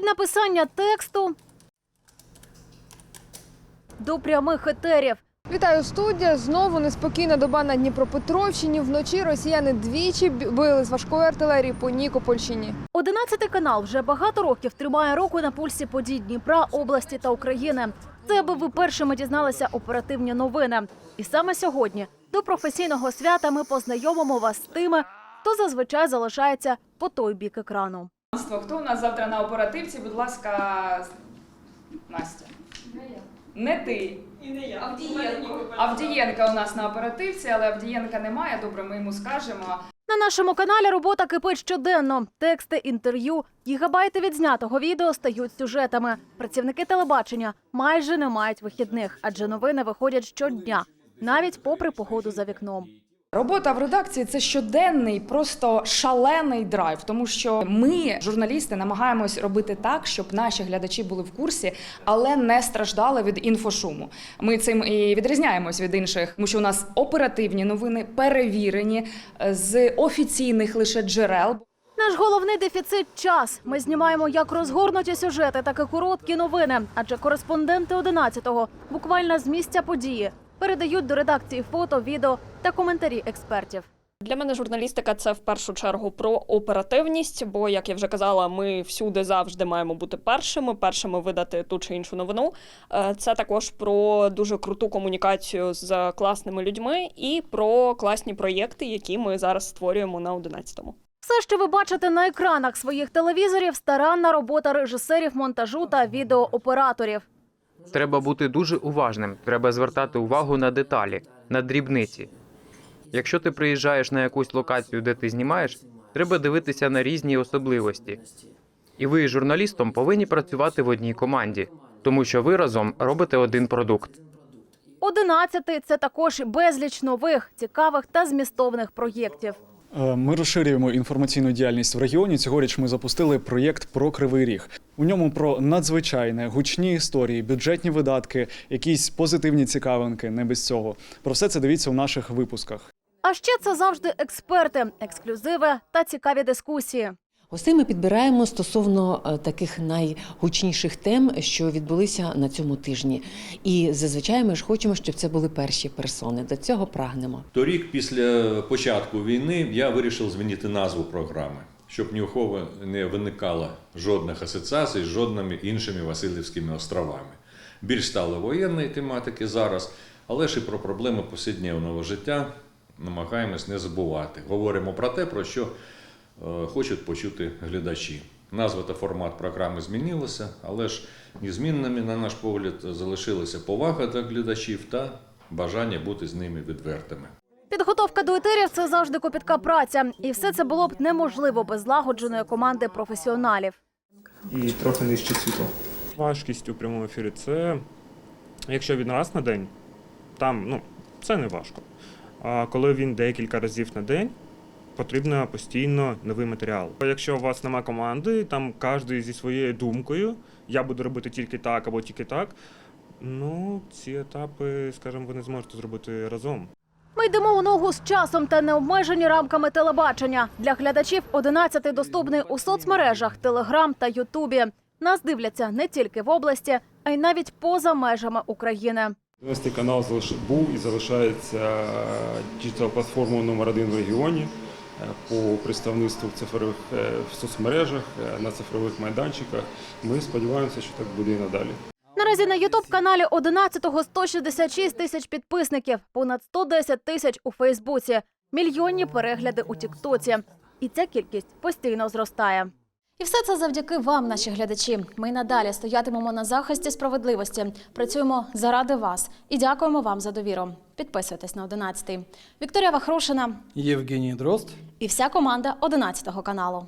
Від написання тексту до прямих етерів. Вітаю студія. Знову неспокійна доба на Дніпропетровщині. Вночі росіяни двічі били з важкої артилерії по Нікопольщині. Одинадцятий канал вже багато років тримає руку на пульсі подій Дніпра, області та України. Це аби ви першими дізналися оперативні новини. І саме сьогодні до професійного свята ми познайомимо вас з тими, хто зазвичай залишається по той бік екрану. Хто у нас завтра на оперативці? Будь ласка, Настя. Не ти. І не я. Авдієнко. Авдієнка у нас на оперативці, але Авдієнка немає. Добре, ми йому скажемо. На нашому каналі робота кипить щоденно. Тексти, інтерв'ю, гігабайти відзнятого відео стають сюжетами. Працівники телебачення майже не мають вихідних, адже новини виходять щодня, навіть попри погоду за вікном. Робота в редакції це щоденний, просто шалений драйв, тому що ми, журналісти, намагаємось робити так, щоб наші глядачі були в курсі, але не страждали від інфошуму. Ми цим і відрізняємось від інших, тому що у нас оперативні новини перевірені е, з офіційних лише джерел. Наш головний дефіцит час. Ми знімаємо як розгорнуті сюжети, так і короткі новини. Адже кореспонденти 11-го буквально з місця події передають до редакції фото, відео та коментарі експертів. Для мене журналістика це в першу чергу про оперативність, бо, як я вже казала, ми всюди завжди маємо бути першими, першими видати ту чи іншу новину. Е, Це також про дуже круту комунікацію з класними людьми і про класні проєкти, які ми зараз створюємо на 11-му. Все, що ви бачите на екранах своїх телевізорів, старанна робота режисерів монтажу та відеооператорів. Треба бути дуже уважним. Треба звертати увагу на деталі, на дрібниці. Якщо ти приїжджаєш на якусь локацію, де ти знімаєш, треба дивитися на різні особливості. І ви з журналістом повинні працювати в одній команді, тому що ви разом робите один продукт. Одинадцятий це також безліч нових, цікавих та змістовних проєктів. Е, Ми розширюємо інформаційну діяльність в регіоні. Цьогоріч ми запустили проєкт про Кривий Ріг. У ньому про надзвичайне, гучні історії, бюджетні видатки, якісь позитивні цікавинки. Не без цього. Про все це дивіться у наших випусках. А ще це завжди експерти, ексклюзиви та цікаві дискусії. Гостей ми підбираємо стосовно е, таких найгучніших тем, що відбулися на цьому тижні. І зазвичай ми ж хочемо, щоб це були перші персони. До цього прагнемо. Торік, після початку війни, я вирішив змінити назву програми, щоб ні у кого не виникало жодних асоціацій з жодними іншими Васильівськими островами. Більш стало воєнної тематики зараз, але ж і про проблеми повсякденного життя намагаємось не забувати. Говоримо про те, про що е, хочуть почути глядачі. Назва та формат програми змінилися, але ж незмінними, на наш погляд, залишилася повага до глядачів та бажання бути з ними відвертими. Підготовка до етерів це завжди копітка праця, і все це було б неможливо без злагодженої команди професіоналів. і трохи нижче світло. Важкість у прямому ефірі це якщо він раз на день, там ну, це не важко. А коли він декілька разів на день, потрібно постійно новий матеріал. Якщо у вас немає команди, там кожен зі своєю думкою, я буду робити тільки так або тільки так. Ну, ці етапи, скажімо, ви не зможете зробити разом. Ми йдемо у ногу з часом та не обмежені рамками телебачення. Для глядачів 11 доступний у соцмережах, Телеграм та Ютубі. Нас дивляться не тільки в області, а й навіть поза межами України. 11 канал був і залишається діджитал-платформою номер один в регіоні е, по представництву в цифрових е, в соцмережах, е, на цифрових майданчиках. Ми сподіваємося, що так буде і надалі. Наразі на Ютуб каналі 11-го 166 тисяч підписників, понад 110 тисяч у Фейсбуці, мільйонні перегляди у Тіктоці. І ця кількість постійно зростає. І все це завдяки вам, наші глядачі. Ми надалі стоятимемо на захисті справедливості. Працюємо заради вас і дякуємо вам за довіру. Підписуйтесь на 11. Вікторія Вахрушина Євгеній Дрозд. і вся команда 11 каналу.